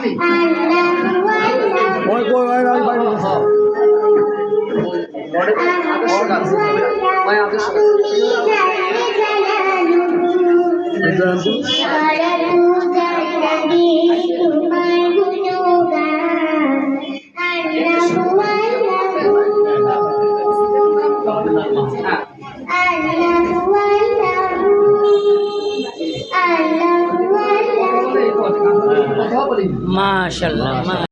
পারবি ওই ওই ওই ওই পারবি আল্লাহ মাশাল্লাহ